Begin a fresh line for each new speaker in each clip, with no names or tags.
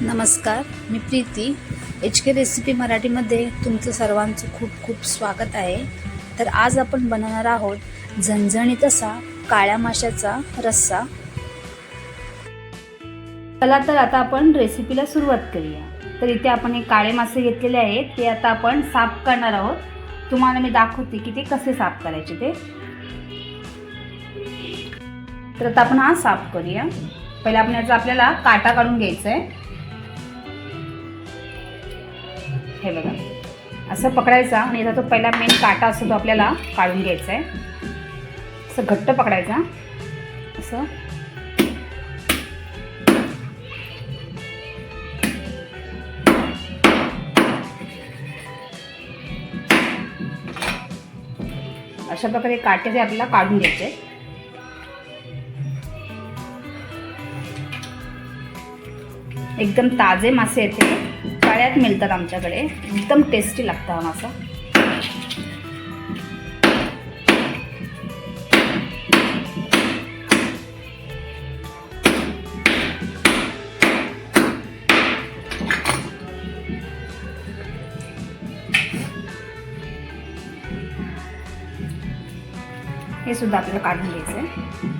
नमस्कार मी Preeti. H K recipe मराठीमध्ये तुमचं सर्वांचं खूप खूप स्वागत आहे. तर आज आपण बनवणार आहोत झणझणीत असा काळ्या माशाचा रस्सा. चला तर आता आपण रेसिपीला सुरुवात करूया. तर इथे आपण हे काळे मासे घेतलेले आहेत. ते आता आपण साफ करणार आहोत. तुम्हाला मी दाखवते की ते कसे साफ करायचे ते. तर आता आपण हा साफ करूया. पहिला आपण याचा आपल्याला काटा काढून घ्यायचा आहे. हे बघा. असं पकडायचा आणि याचा तो पहिला मेन काटा असतो तो आपल्याला काढून घ्यायचा आहे. असं घट्ट पकडायचा. असं. अशा प्रकारे काटे ते आपल्याला काढून घ्यायचे एकदम ताजे मासे येते काळ्यात मिळतात आमच्याकडे. एकदम टेस्टी लागतं हा मासा. हे सुद्धा आपल्याला काढून घ्यायचं आहे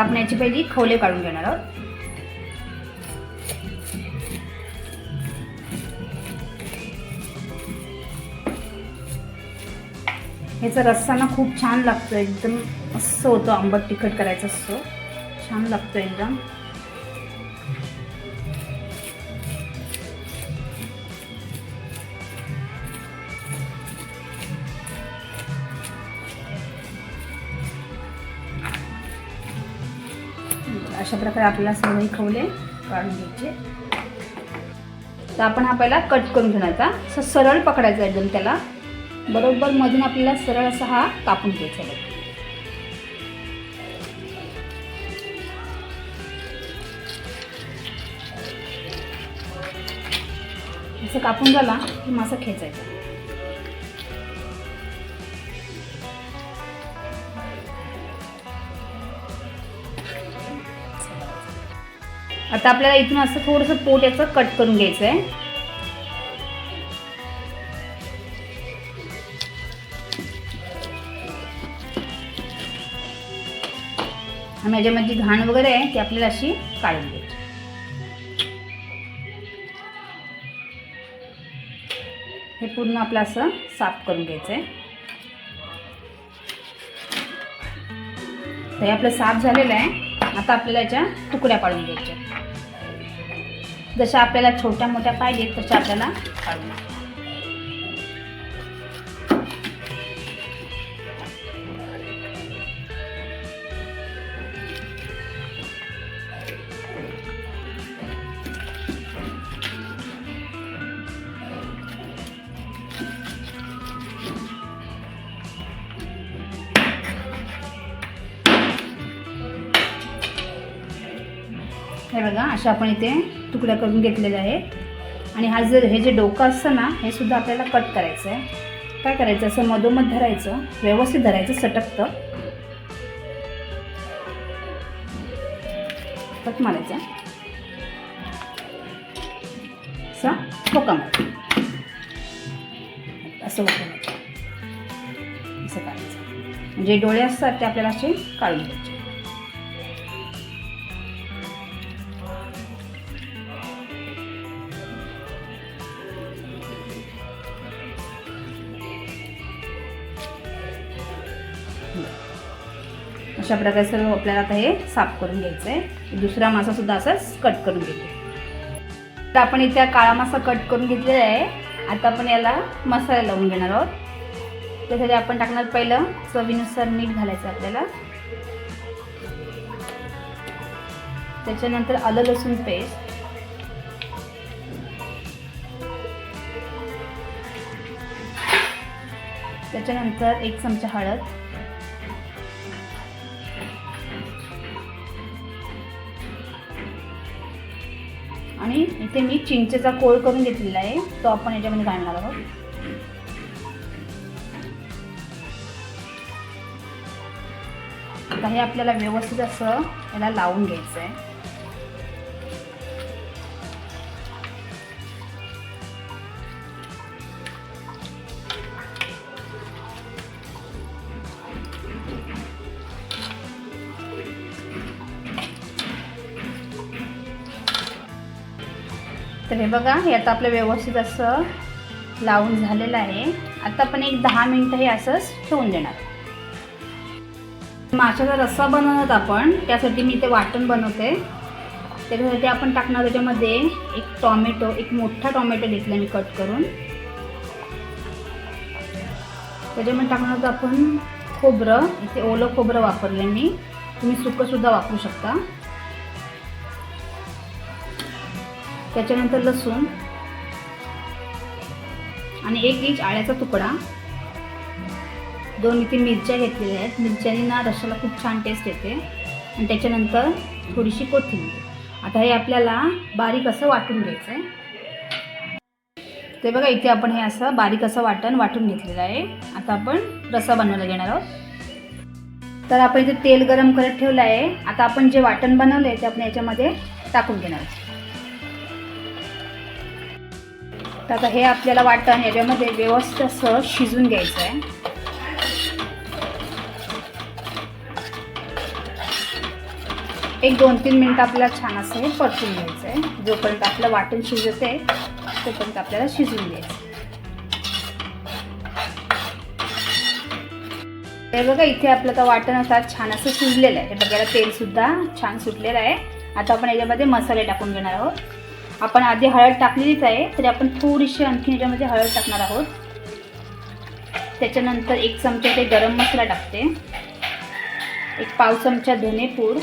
आता आपण याची पहिली खोले काढून घेणार आहोत. ह्याचा रस्सा ना खूप छान लागतो एकदम मस्त होतो आंबट तिखट करायचा असतो छान लागतो एकदम. अशा प्रकारे आपल्याला सर्वही खवले काढून घ्यायचे तर आपण हा पहिला कट करून घेण्याचा. असं सरळ पकडायचा एकदम त्याला. बरोबर मधून आपल्याला सरळ असा हा कापून घ्यायचा आहे असं कापून झाला की मासा खेचायचा. आता आपल्याला इथून असं थोडंसं पोट याचं कट करून घ्यायचं आहे आणि याच्यामध्ये जी घाण वगैरे आहे ती आपल्याला अशी काढून घ्यायची. हे पूर्ण आपलं असं साफ करून घ्यायचं आहे तर हे आपलं साफ झालेलं आहे. आता आपल्याला याच्या तुकड्या पाडून घ्यायच्या. जशा आपल्याला छोट्या मोठ्या पाहिजेत तशा आपल्याला काढून हे बघा अशा आपण इथे तुकड्या करून घेतलेल्या आहेत. आणि हा जर हे जे डोकं असतं ना हे सुद्धा आपल्याला कट करायचं आहे काय करायचं? असं मधोमध धरायचं व्यवस्थित धरायचं सटकतं. कट मारायचा. असा ठोका मारायचा. असं होतं असं काढायचं. म्हणजे डोळे असतात ते आपल्याला असे काढून घ्यायचे. अशा प्रकारे सर्व आपल्याला आता हे साफ करून घ्यायचं आहे दुसरा मासा सुद्धा असाच कट करून घेतो. तर आपण इथे काळा मासा कट करून घेतलेला आहे. आता आपण याला मसाला लावून घेणार आहोत. त्यासाठी आपण टाकणार पहिलं चवीनुसार मीठ घालायचं आपल्याला. त्याच्यानंतर आलं लसूण पेस्ट. त्याच्यानंतर एक चमचा हळद. आणि इथे मी चिंचेचा कोळ करून घेतलेला आहे. तो आपण याच्यामध्ये घालणार आहोत. आता हे आपल्याला व्यवस्थित असं याला लावून घ्यायचं आहे हे बघा हे आता आपलं व्यवस्थित असं लावून झालेलं आहे. आता आपण एक दहा मिनटं हे असंच ठेवून देणार. माशाचा रस्सा बनवणार आपण त्यासाठी मी ते वाटण बनवते. त्याच्यासाठी आपण टाकणार त्याच्यामध्ये एक टॉमॅटो एक मोठा टॉमॅटो घेतला मी कट करून. त्याच्यामध्ये टाकणार होतं आपण खोबरं इथे ओलं खोबरं वापरलं मी. तुम्ही सुकंसुद्धा वापरू शकता. त्याच्यानंतर लसूण. आणि एक इंच आळ्याचा तुकडा. दोन इथे मिरच्या घेतलेल्या आहेत. मिरच्यानी ना रशाला खूप छान टेस्ट येते. आणि त्याच्यानंतर थोडीशी कोथिंबीर. आता हे आपल्याला बारीक असं वाटून घ्यायचं आहे ते बघा इथे आपण हे असं बारीक असं वाटण वाटून घेतलेलं आहे. आता आपण रसा बनवायला घेणार आहोत. तर आपण इथे तेल गरम करत ठेवलं आहे. आता आपण जे वाटण बनवलं आहे ते आपण याच्यामध्ये टाकून घेणार आहोत. तर आता हे आपल्याला वाटण याच्यामध्ये व्यवस्थित असं शिजून घ्यायचं आहे एक दोन तीन मिनटं आपल्याला छान असं हे परतून घ्यायचं आहे जोपर्यंत आपलं वाटण शिजत आहे तोपर्यंत आपल्याला शिजून घ्यायचं हे बघा इथे आपलं तर वाटण असं छान असं शिजलेलं आहे. हे बघायला तेलसुद्धा छान सुटलेलं आहे. आता आपण याच्यामध्ये मसाले टाकून घेणार आहोत. आपण आधी हळद टाकलेलीच आहे तरी आपण थोडीशी आणखी याच्यामध्ये हळद टाकणार आहोत. त्याच्यानंतर एक चमचा ते गरम मसाला टाकते. एक पाव चमचा धनेपूड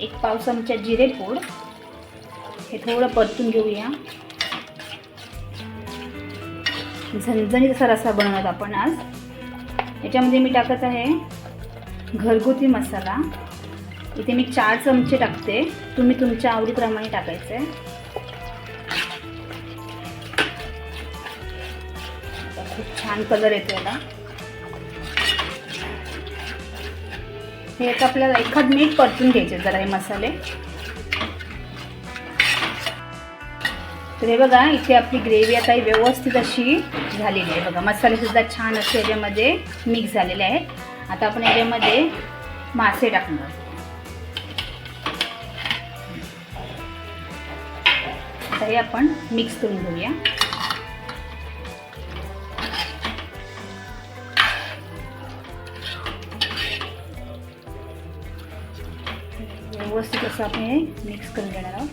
एक पाव चमचा जिरेपूड हे थोडं परतून घेऊया. झणझणीत असा रसा बनवत आपण आज. याच्यामध्ये मी टाकत आहे घरगुती मसाला. इथे मी चार चमचे टाकते. तुम्ही तुमच्या आवडीप्रमाणे टाकायचं. आहे खूप छान कलर येतो याला हे आता आपल्याला एखाद मीठ परतून घ्यायचे जरा हे मसाले. तर हे बघा इथे आपली ग्रेव्ही आता व्यवस्थित अशी झालेली आहे. बघा मसाले सुद्धा छान असे याच्यामध्ये मिक्स झालेले आहेत. आता आपण याच्यामध्ये मासे टाकणार. आता हे आपण मिक्स करून घेऊया. व्यवस्थित असं आपण हे मिक्स करून घेणार आहोत.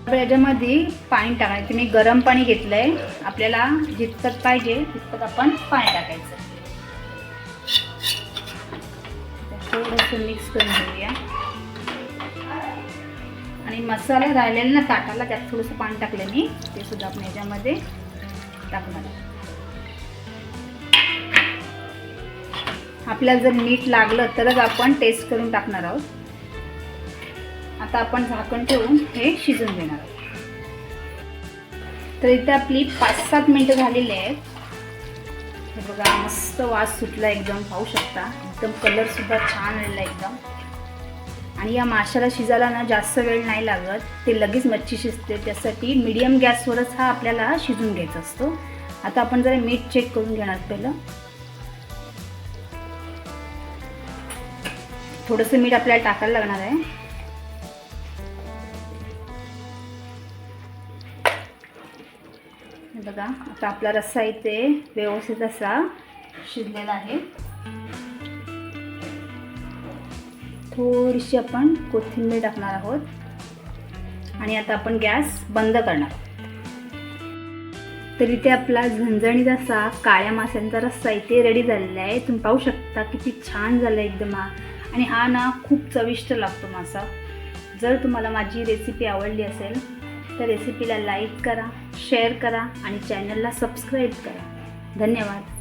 आपण याच्यामध्ये पाणी टाकायचं. मी गरम पाणी घेतलं आहे आपल्याला जितपत पाहिजे तितपत आपण पाणी टाकायचं. थोडंसं मिक्स करून घेऊया. आणि मसाला राहिलेला ना ताटाला त्यात थोडंसं पाणी टाकलं मी. ते सुद्धा आपण याच्यामध्ये टाकणार आपल्याला जर मीठ लागलं तरच आपण टेस्ट करून टाकणार आहोत. आता आपण झाकण ठेवून हे शिजून देणार आहोत. तर इथे आपली पाच सात मिनटं झालेली आहेत. हे बघा मस्त वास सुटला एकदम पाहू शकता. एकदम कलरसुद्धा छान आलेला एकदम. आणि या माशाला शिजायला ना जास्त वेळ नाही लागत. ते लगेच मच्छी शिजते. त्यासाठी मिडियम गॅसवरच हा आपल्याला शिजून घ्यायचा असतो. आता आपण जरा मीठ चेक करून घेणार पहिलं. थोडंसं मीठ आपल्याला टाकायला लागणार आहे. बघा आता आपला रस्सा इथे व्यवस्थित असा शिजलेला आहे. थोडीशी आपण कोथिंबीर टाकणार आहोत. आणि आता आपण गॅस बंद करणार. तर इथे आपला झणझणीत असा काळ्या माशांचा रस्सा इथे रेडी झालेला आहे. तुम्ही पाहू शकता किती छान झालं एकदम हा. आणि हा ना खूप चविष्ट लागतो मासा. जर तुम्हाला माझी रेसिपी आवडली असेल तर रेसिपीला लाईक करा शेअर करा आणि चॅनलला सबस्क्राईब करा. धन्यवाद.